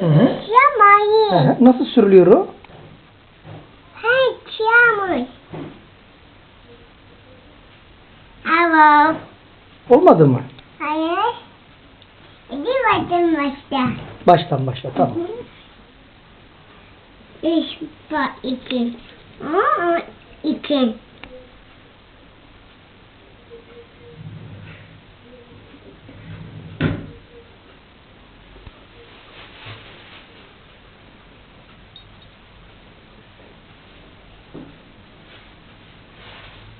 Aha, Nasıl sürülüyor o? Hey, çiğamış. Alo. Olmadı mı? Hayır. Hadi bakın başta. Baştan başla tamam. Üç, iki. İki.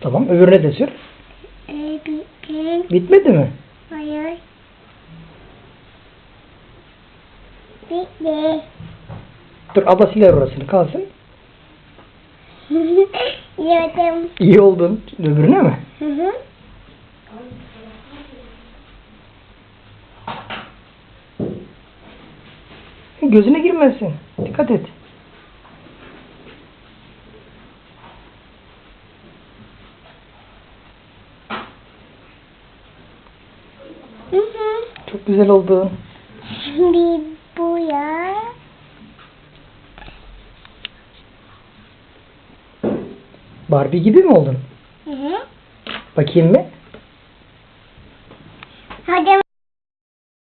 Tamam öbürüne de sür. Ee, bitti. Bitmedi mi? Hayır. Bitti. Dur abla siler orasını kalsın. Yiyordum. İyi oldun. Öbürüne mi? Hı hı. Gözüne girmesin. Dikkat et. Hı. Çok güzel oldu. Şimdi bu ya. Barbie gibi mi oldun? Hı hı. Bakayım mı? Hadi